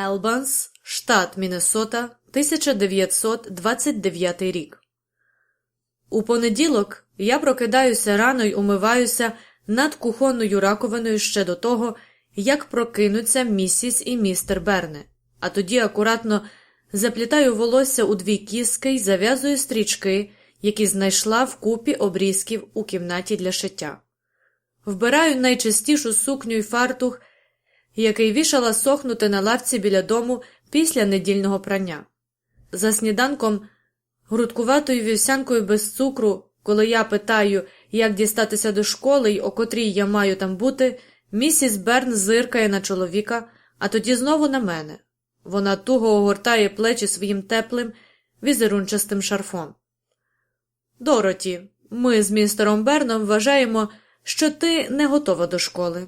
Елбанс, штат Міннесота, 1929 рік. У понеділок я прокидаюся рано й умиваюся над кухонною раковиною ще до того, як прокинуться місіс і містер Берне, а тоді акуратно заплітаю волосся у дві кіски й зав'язую стрічки, які знайшла в купі обрізків у кімнаті для шиття. Вбираю найчистішу сукню й фартух, який вішала сохнути на лавці біля дому після недільного прання. За сніданком, грудкуватою вівсянкою без цукру, коли я питаю, як дістатися до школи й о котрій я маю там бути, місіс Берн зиркає на чоловіка, а тоді знову на мене. Вона туго огортає плечі своїм теплим, візерунчастим шарфом. Дороті, ми з містером Берном вважаємо, що ти не готова до школи.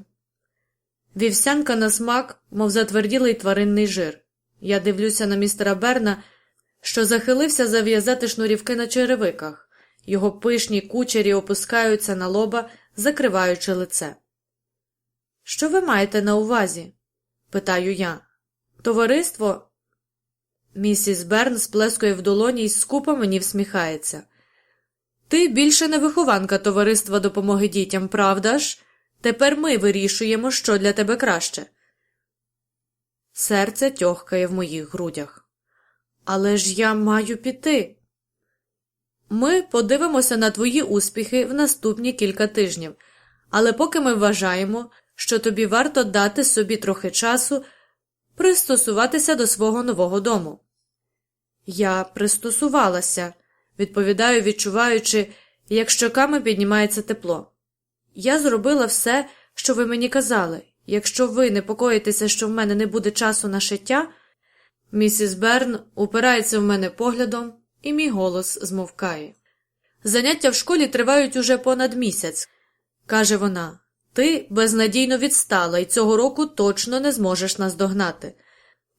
Вівсянка на смак, мов затверділий тваринний жир. Я дивлюся на містера Берна, що захилився зав'язати шнурівки на черевиках. Його пишні кучері опускаються на лоба, закриваючи лице. Що ви маєте на увазі? питаю я. Товариство. Місіс Берн сплескує в долоні і скупо мені всміхається. Ти більше не вихованка товариства допомоги дітям, правда ж? Тепер ми вирішуємо, що для тебе краще. Серце тьохкає в моїх грудях. Але ж я маю піти. Ми подивимося на твої успіхи в наступні кілька тижнів, але поки ми вважаємо, що тобі варто дати собі трохи часу пристосуватися до свого нового дому. Я пристосувалася, відповідаю, відчуваючи, як щоками піднімається тепло. Я зробила все, що ви мені казали. Якщо ви непокоїтеся, що в мене не буде часу на шиття, місіс Берн упирається в мене поглядом, і мій голос змовкає. Заняття в школі тривають уже понад місяць, каже вона. Ти безнадійно відстала і цього року точно не зможеш нас догнати.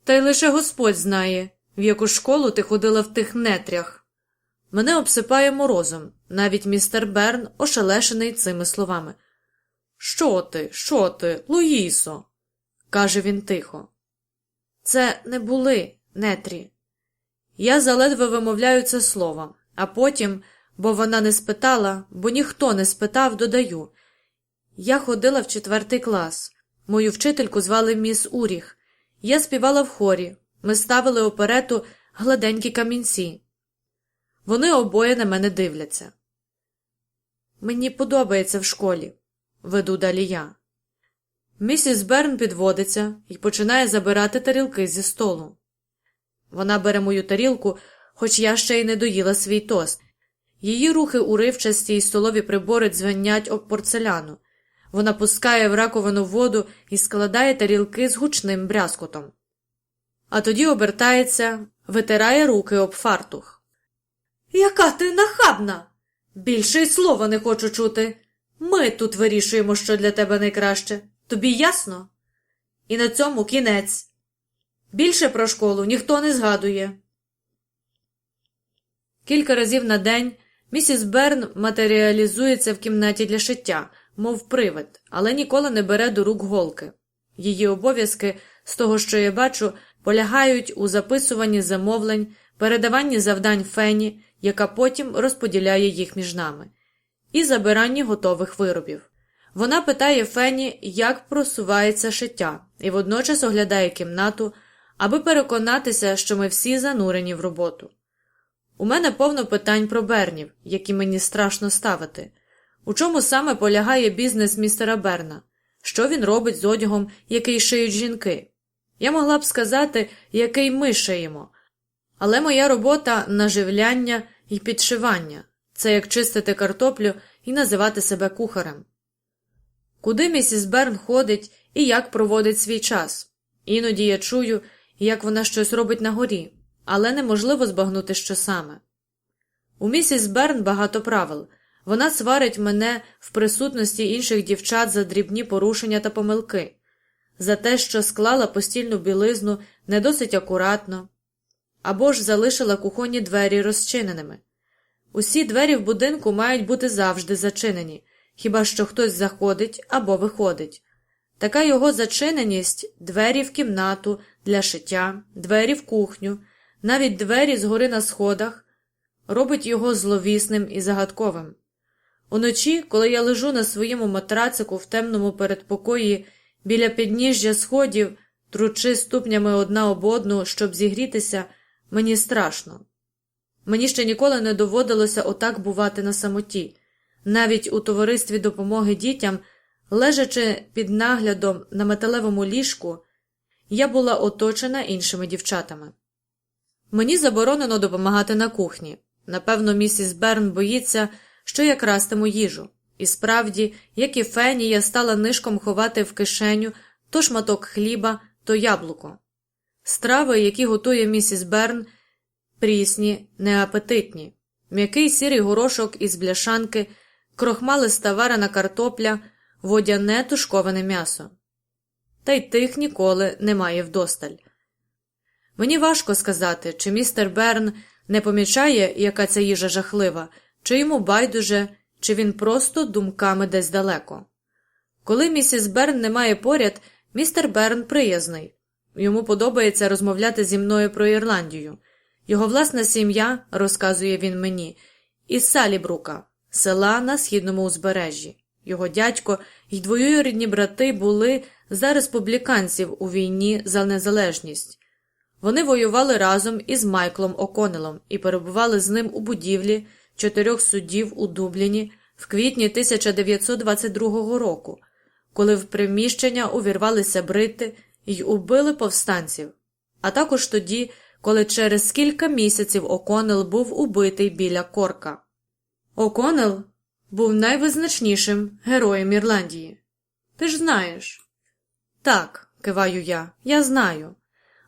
Та й лише Господь знає, в яку школу ти ходила в тих нетрях. Мене обсипає морозом, навіть містер Берн ошелешений цими словами. Що ти, що ти, Луїсо? каже він тихо. Це не були нетрі. Я заледве вимовляю це слово, а потім, бо вона не спитала, бо ніхто не спитав, додаю. Я ходила в четвертий клас. Мою вчительку звали міс Уріх. Я співала в хорі. Ми ставили оперету гладенькі камінці. Вони обоє на мене дивляться. Мені подобається в школі, веду далі я. Місіс Берн підводиться і починає забирати тарілки зі столу. Вона бере мою тарілку, хоч я ще й не доїла свій тост. Її рухи уривчасті і столові прибори дзвенять об порцеляну. Вона пускає в раковину воду і складає тарілки з гучним брязкотом. А тоді обертається, витирає руки об фартух. Яка ти нахабна! Більше й слова не хочу чути. Ми тут вирішуємо, що для тебе найкраще. Тобі ясно? І на цьому кінець. Більше про школу ніхто не згадує. Кілька разів на день місіс Берн матеріалізується в кімнаті для шиття, мов привид, але ніколи не бере до рук голки. Її обов'язки, з того, що я бачу, полягають у записуванні замовлень, передаванні завдань фені, яка потім розподіляє їх між нами, і забиранні готових виробів. Вона питає Фені, як просувається шиття, і водночас оглядає кімнату, аби переконатися, що ми всі занурені в роботу. У мене повно питань про Бернів, які мені страшно ставити. У чому саме полягає бізнес містера Берна? Що він робить з одягом, який шиють жінки? Я могла б сказати, який ми шиємо, але моя робота наживляння і підшивання це як чистити картоплю і називати себе кухарем. Куди місіс Берн ходить і як проводить свій час? Іноді я чую, як вона щось робить на горі, але неможливо збагнути, що саме. У місіс Берн багато правил. Вона сварить мене в присутності інших дівчат за дрібні порушення та помилки, за те, що склала постільну білизну не досить акуратно, або ж залишила кухонні двері розчиненими. Усі двері в будинку мають бути завжди зачинені, хіба що хтось заходить або виходить. Така його зачиненість двері в кімнату для шиття, двері в кухню, навіть двері згори на сходах, робить його зловісним і загадковим. Уночі, коли я лежу на своєму матрацику в темному передпокої біля підніжжя сходів, тручи ступнями одна об одну, щоб зігрітися, мені страшно. Мені ще ніколи не доводилося отак бувати на самоті, навіть у товаристві допомоги дітям, лежачи під наглядом на металевому ліжку, я була оточена іншими дівчатами. Мені заборонено допомагати на кухні. Напевно, місіс Берн боїться, що я крастиму їжу. І справді, як і Фені, я стала нишком ховати в кишеню то шматок хліба, то яблуко. Страви, які готує місіс Берн, прісні, неапетитні, м'який сірий горошок із бляшанки, крохмалиста варена картопля, водяне тушковане м'ясо. Та й тих ніколи немає вдосталь. Мені важко сказати, чи містер Берн не помічає, яка ця їжа жахлива, чи йому байдуже, чи він просто думками десь далеко. Коли місіс Берн немає поряд, містер Берн приязний. Йому подобається розмовляти зі мною про Ірландію. Його власна сім'я, розказує він мені, із Салібрука, села на східному узбережжі. Його дядько й двоюрідні брати були за республіканців у війні за незалежність. Вони воювали разом із Майклом О'Коннеллом і перебували з ним у будівлі чотирьох судів у Дубліні в квітні 1922 року, коли в приміщення увірвалися брити й убили повстанців, а також тоді, коли через кілька місяців О'Коннелл був убитий біля Корка. О'Коннелл був найвизначнішим героєм Ірландії. Ти ж знаєш. Так, киваю я, я знаю.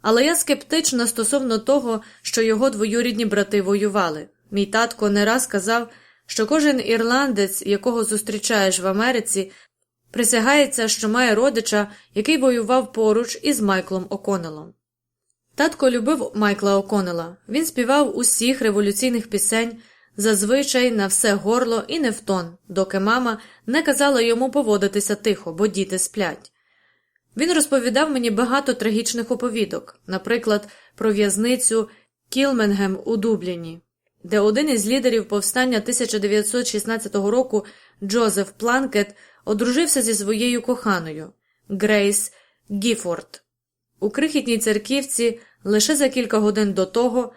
Але я скептична стосовно того, що його двоюрідні брати воювали. Мій татко не раз казав, що кожен ірландець, якого зустрічаєш в Америці, присягається, що має родича, який воював поруч із Майклом О'Коннеллом. Татко любив Майкла О'Коннелла. Він співав усіх революційних пісень, зазвичай на все горло і не в тон, доки мама не казала йому поводитися тихо, бо діти сплять. Він розповідав мені багато трагічних оповідок, наприклад, про в'язницю Кілменгем у Дубліні, де один із лідерів повстання 1916 року Джозеф Планкет одружився зі своєю коханою Грейс Гіфорд у крихітній церківці лише за кілька годин до того,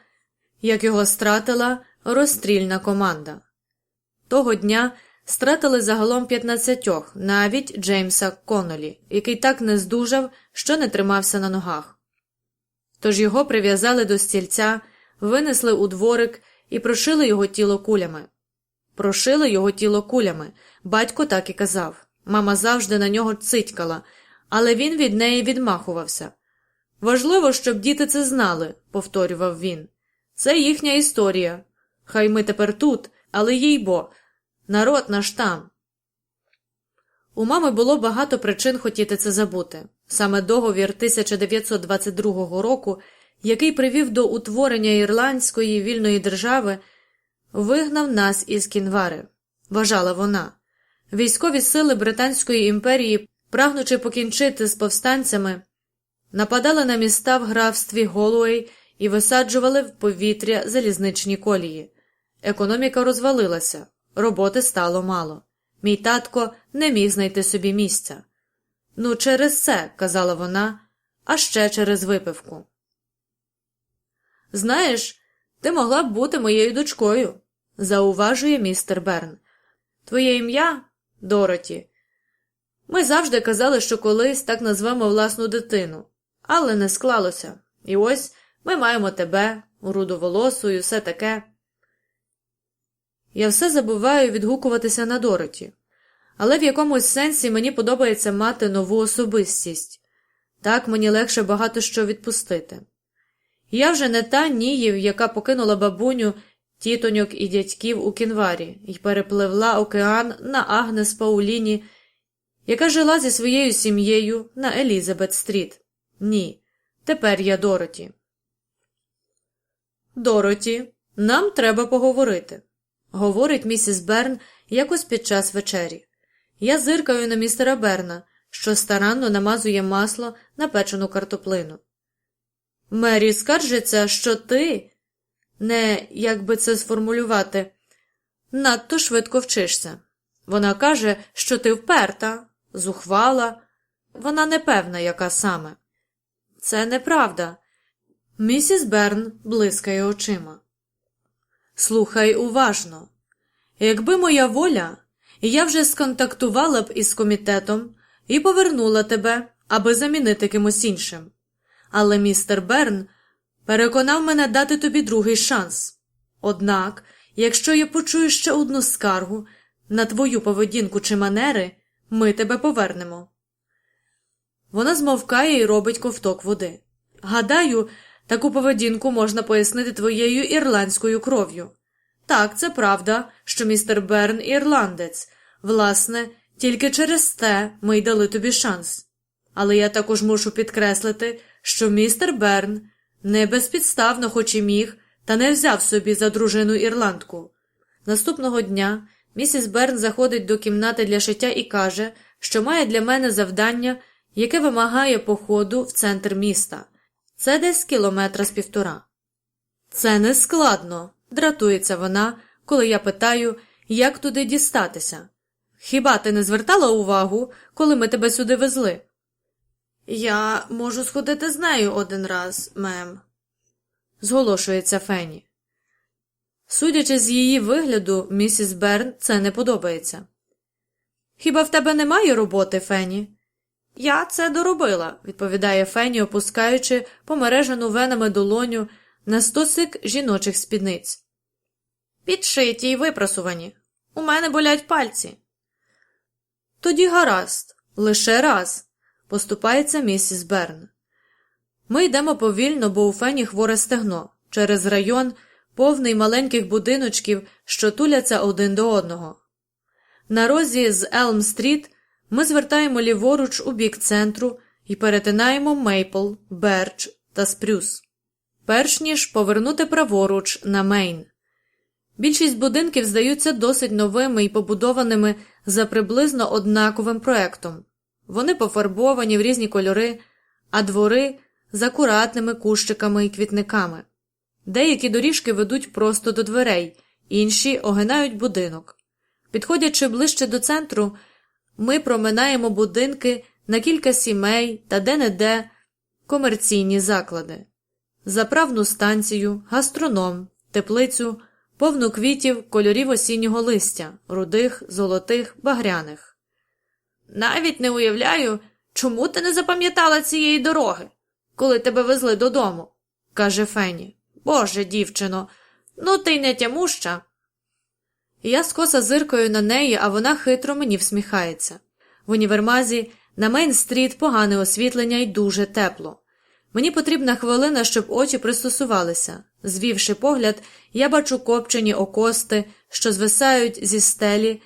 як його стратила розстрільна команда. Того дня стратили загалом 15, навіть Джеймса Коннолі, який так не здужав, що не тримався на ногах. Тож його прив'язали до стільця, винесли у дворик і прошили його тіло кулями. Прошили його тіло кулями, батько так і казав. Мама завжди на нього цитькала, але він від неї відмахувався. Важливо, щоб діти це знали, повторював він. Це їхня історія. Хай ми тепер тут, але їй бо, народ наш там. У мами було багато причин хотіти це забути. Саме договір 1922 року, який привів до утворення Ірландської вільної держави, вигнав нас із кінвари, вважала вона. Військові сили Британської імперії, прагнучи покінчити з повстанцями, нападали на міста в графстві Голуей і висаджували в повітря залізничні колії. Економіка розвалилася, роботи стало мало. Мій татко не міг знайти собі місця. Ну, через це, казала вона, а ще через випивку. Знаєш, ти могла б бути моєю дочкою, зауважує містер Берн. Твоє ім'я Дороті. Ми завжди казали, що колись так назвемо власну дитину, але не склалося. І ось ми маємо тебе, рудоволосу і все таке. Я все забуваю відгукуватися на Дороті, але в якомусь сенсі мені подобається мати нову особистість так мені легше багато що відпустити. Я вже не та Ніїв, яка покинула бабуню, тітоньок і дядьків у кінварі і перепливла океан на Агнес Пауліні, яка жила зі своєю сім'єю на Елізабет Стріт. Ні, тепер я Дороті. Дороті, нам треба поговорити, говорить місіс Берн якось під час вечері. Я зиркаю на містера Берна, що старанно намазує масло на печену картоплину. Мері скаржиться, що ти, не як би це сформулювати, надто швидко вчишся. Вона каже, що ти вперта, зухвала, вона не певна, яка саме. Це неправда. Місіс Берн блискає очима. Слухай уважно. Якби моя воля, я вже сконтактувала б із комітетом і повернула тебе, аби замінити кимось іншим. Але містер Берн переконав мене дати тобі другий шанс. Однак, якщо я почую ще одну скаргу на твою поведінку чи манери, ми тебе повернемо. Вона змовкає і робить ковток води. Гадаю, таку поведінку можна пояснити твоєю ірландською кров'ю. Так, це правда, що містер Берн ірландець. Власне, тільки через те ми й дали тобі шанс. Але я також мушу підкреслити, що містер Берн не безпідставно, хоч і міг, та не взяв собі за дружину ірландку. Наступного дня місіс Берн заходить до кімнати для шиття і каже, що має для мене завдання, яке вимагає походу в центр міста. Це десь кілометра з півтора. Це не складно, дратується вона, коли я питаю, як туди дістатися. Хіба ти не звертала увагу, коли ми тебе сюди везли? Я можу сходити з нею один раз, мем, зголошується Фені. Судячи з її вигляду, місіс Берн це не подобається. Хіба в тебе немає роботи, Фені? Я це доробила, відповідає Фені, опускаючи помережену венами долоню на стосик жіночих спідниць. Підшиті й випрасувані. У мене болять пальці. Тоді гаразд, лише раз, поступається місіс Берн. Ми йдемо повільно, бо у фені хворе стегно, через район, повний маленьких будиночків, що туляться один до одного. На розі з Елм-стріт ми звертаємо ліворуч у бік центру і перетинаємо Мейпл, Берч та Спрюс, перш ніж повернути праворуч на Мейн. Більшість будинків здаються досить новими і побудованими за приблизно однаковим проектом. Вони пофарбовані в різні кольори, а двори з акуратними кущиками і квітниками. Деякі доріжки ведуть просто до дверей, інші огинають будинок. Підходячи ближче до центру, ми проминаємо будинки на кілька сімей та де-не-де комерційні заклади, заправну станцію, гастроном, теплицю, повну квітів кольорів осіннього листя, рудих, золотих, багряних. Навіть не уявляю, чому ти не запам'ятала цієї дороги, коли тебе везли додому, каже Фені. Боже, дівчино, ну ти й не тямуща. Я скоса зиркою на неї, а вона хитро мені всміхається. В універмазі на Мейн-стріт погане освітлення і дуже тепло. Мені потрібна хвилина, щоб очі пристосувалися. Звівши погляд, я бачу копчені окости, що звисають зі стелі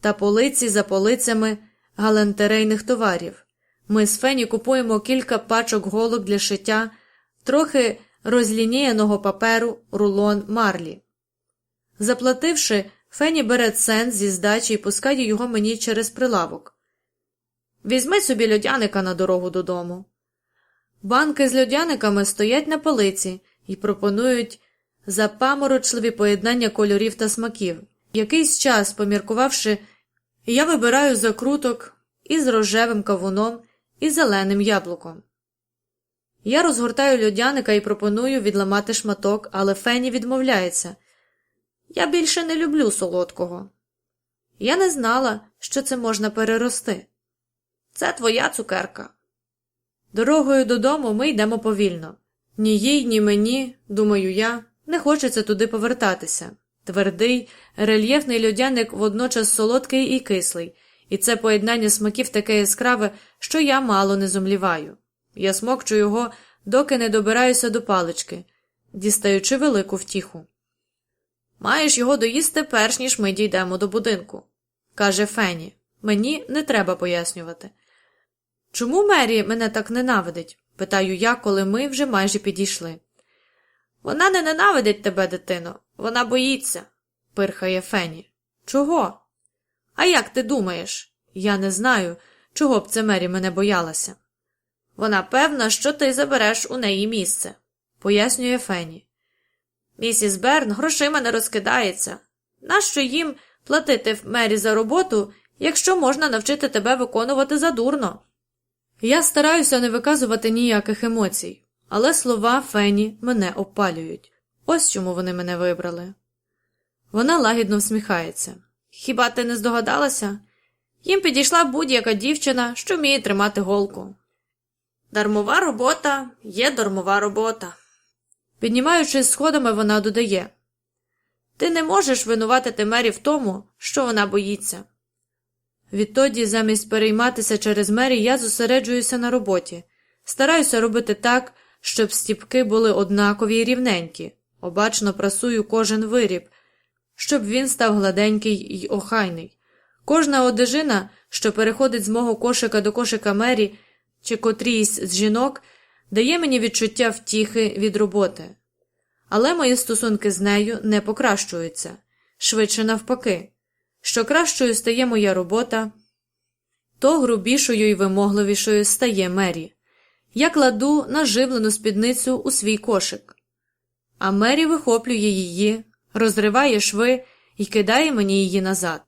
та полиці за полицями галантерейних товарів. Ми з Фені купуємо кілька пачок голок для шиття, трохи розлініяного паперу, рулон марлі. Заплативши, Фені бере цент зі здачі і пускає його мені через прилавок. Візьми собі льодяника на дорогу додому. Банки з льодяниками стоять на полиці і пропонують запаморочливі поєднання кольорів та смаків. Якийсь час, поміркувавши, я вибираю закруток із рожевим кавуном і зеленим яблуком. Я розгортаю льодяника і пропоную відламати шматок, але Фені відмовляється. Я більше не люблю солодкого. Я не знала, що це можна перерости. Це твоя цукерка. Дорогою додому ми йдемо повільно. Ні їй, ні мені, думаю я, не хочеться туди повертатися. Твердий, рельєфний льодяник водночас солодкий і кислий, і це поєднання смаків таке яскраве, що я мало не зумліваю. Я смокчу його, доки не добираюся до палички, дістаючи велику втіху. Маєш його доїсти перш ніж ми дійдемо до будинку, каже Фені. Мені не треба пояснювати. Чому Мері мене так ненавидить? питаю я, коли ми вже майже підійшли. Вона не ненавидить тебе, дитино, вона боїться, пирхає Фені. Чого? А як ти думаєш? Я не знаю. чого б це Мері мене боялася. Вона певна, що ти забереш у неї місце, пояснює Фені. Місіс Берн грошима не розкидається. Нащо їм платити Мері за роботу, якщо можна навчити тебе виконувати задурно? Я стараюся не виказувати ніяких емоцій, але слова Фені мене опалюють. Ось чому вони мене вибрали. Вона лагідно всміхається. Хіба ти не здогадалася? Їм підійшла будь-яка дівчина, що вміє тримати голку. Дармова робота є дармова робота. Піднімаючись сходами, вона додає Ти не можеш винуватити Мері в тому, що вона боїться. Відтоді, замість перейматися через Мері, я зосереджуюся на роботі, стараюся робити так, щоб стіпки були однакові і рівненькі, обачно прасую кожен виріб, щоб він став гладенький й охайний. Кожна одежина, що переходить з мого кошика до кошика Мері чи котрійсь з жінок, дає мені відчуття втіхи від роботи. Але мої стосунки з нею не покращуються, швидше навпаки. Що кращою стає моя робота, то грубішою і вимогливішою стає Мері. Я кладу наживлену спідницю у свій кошик, а Мері вихоплює її, розриває шви і кидає мені її назад.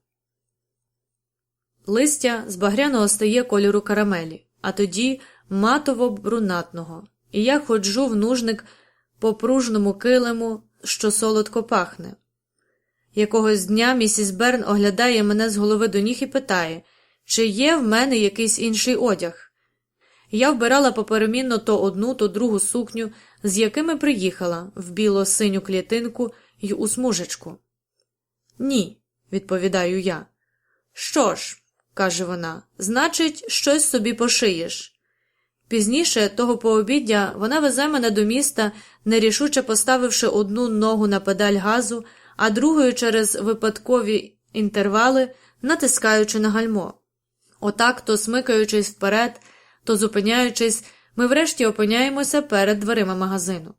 Листя з багряного стає кольору карамелі, а тоді матово брунатного, і я ходжу в нужник по пружному килиму, що солодко пахне. Якогось дня місіс Берн оглядає мене з голови до ніг і питає, чи є в мене якийсь інший одяг. Я вбирала поперемінно то одну, то другу сукню, з якими приїхала в біло-синю клітинку й у смужечку. Ні, відповідаю я. Що ж, каже вона, значить, щось собі пошиєш. Пізніше, того пообіддя, вона везе мене до міста, нерішуче поставивши одну ногу на педаль газу, а другою через випадкові інтервали натискаючи на гальмо. Отак, то смикаючись вперед, то зупиняючись, ми врешті опиняємося перед дверима магазину.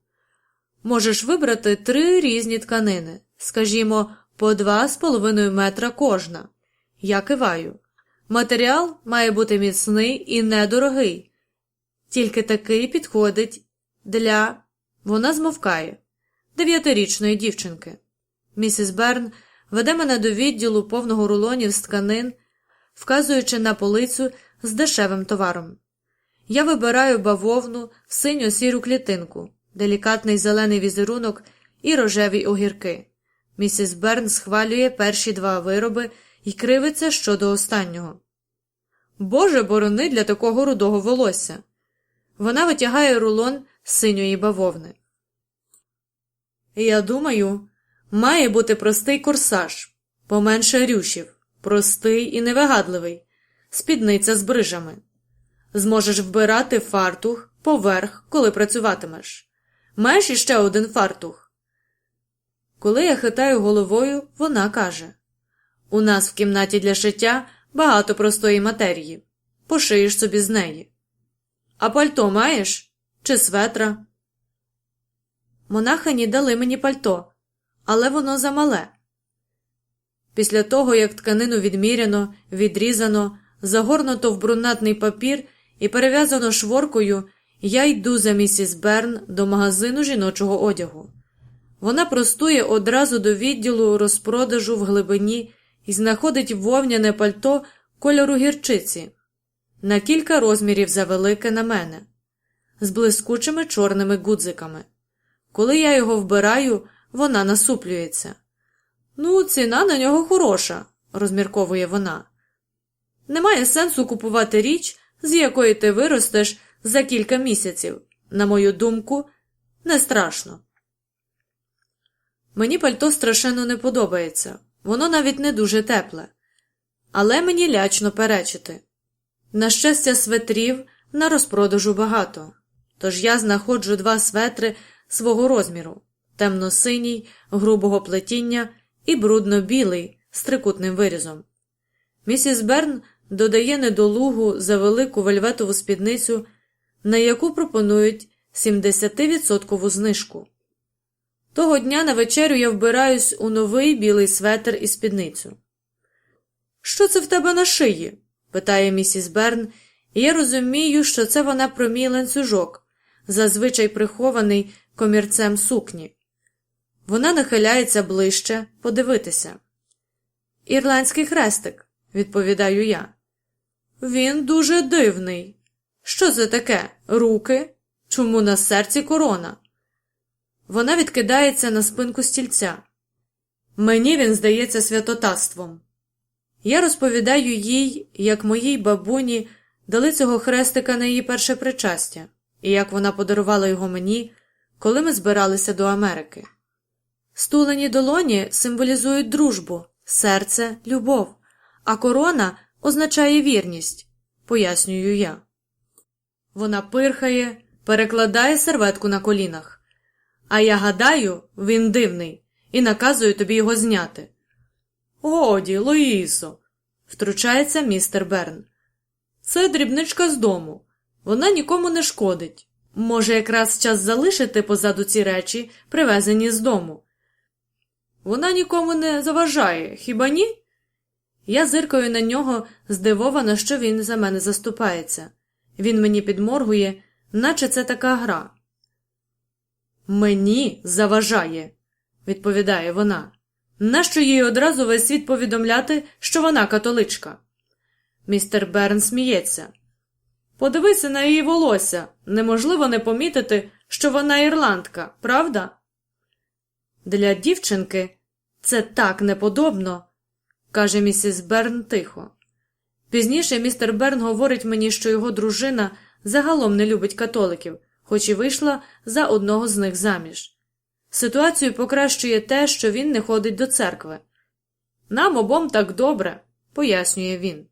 Можеш вибрати три різні тканини, скажімо, по два з половиною метра кожна. Я киваю. Матеріал має бути міцний і недорогий. Тільки такий підходить для. Вона змовкає дев'ятирічної дівчинки. Місіс Берн веде мене до відділу повного рулонів з тканин, вказуючи на полицю з дешевим товаром. Я вибираю бавовну в синьо сіру клітинку, делікатний зелений візерунок і рожеві огірки. Місіс Берн схвалює перші два вироби і кривиться щодо останнього. Боже борони для такого рудого волосся. Вона витягає рулон синьої бавовни. Я думаю, має бути простий корсаж, поменше рюшів, простий і невигадливий, спідниця з брижами. Зможеш вбирати фартух поверх, коли працюватимеш. Маєш іще один фартух. Коли я хитаю головою, вона каже У нас в кімнаті для шиття багато простої матерії. Пошиєш собі з неї. А пальто маєш? Чи светра? Монахині дали мені пальто, але воно замале. Після того, як тканину відміряно, відрізано, загорнуто в брунатний папір і перев'язано шворкою, я йду за місіс Берн до магазину жіночого одягу. Вона простує одразу до відділу розпродажу в глибині і знаходить вовняне пальто кольору гірчиці на кілька розмірів завелике на мене, з блискучими чорними гудзиками. Коли я його вбираю, вона насуплюється. Ну, ціна на нього хороша, розмірковує вона. Немає сенсу купувати річ, з якої ти виростеш за кілька місяців. На мою думку, не страшно. Мені пальто страшенно не подобається, воно навіть не дуже тепле, але мені лячно перечити. На щастя, светрів на розпродажу багато, тож я знаходжу два светри свого розміру темно-синій, грубого плетіння і брудно-білий з трикутним вирізом. Місіс Берн додає недолугу за велику вельветову спідницю, на яку пропонують 70% знижку. Того дня на вечерю я вбираюсь у новий білий светр і спідницю. Що це в тебе на шиї? питає місіс Берн, і я розумію, що це вона про мій ланцюжок, зазвичай прихований комірцем сукні. Вона нахиляється ближче подивитися. Ірландський хрестик, відповідаю я. Він дуже дивний. Що це таке? Руки? Чому на серці корона? Вона відкидається на спинку стільця. Мені він здається святотатством. Я розповідаю їй, як моїй бабуні дали цього хрестика на її перше причастя, і як вона подарувала його мені, коли ми збиралися до Америки. Стулені долоні символізують дружбу, серце любов, а корона означає вірність, пояснюю я. Вона пирхає, перекладає серветку на колінах. А я гадаю, він дивний, і наказую тобі його зняти. Годі, Луїсо, втручається містер Берн. Це дрібничка з дому. Вона нікому не шкодить. Може, якраз час залишити позаду ці речі, привезені з дому. Вона нікому не заважає, хіба ні? Я зиркаю на нього, здивована, що він за мене заступається. Він мені підморгує, наче це така гра. Мені заважає, відповідає вона. Нащо їй одразу весь світ повідомляти, що вона католичка? Містер Берн сміється. Подивися на її волосся. Неможливо не помітити, що вона ірландка, правда? Для дівчинки це так неподобно, каже місіс Берн тихо. Пізніше містер Берн говорить мені, що його дружина загалом не любить католиків, хоч і вийшла за одного з них заміж. Ситуацію покращує те, що він не ходить до церкви. Нам обом так добре, пояснює він.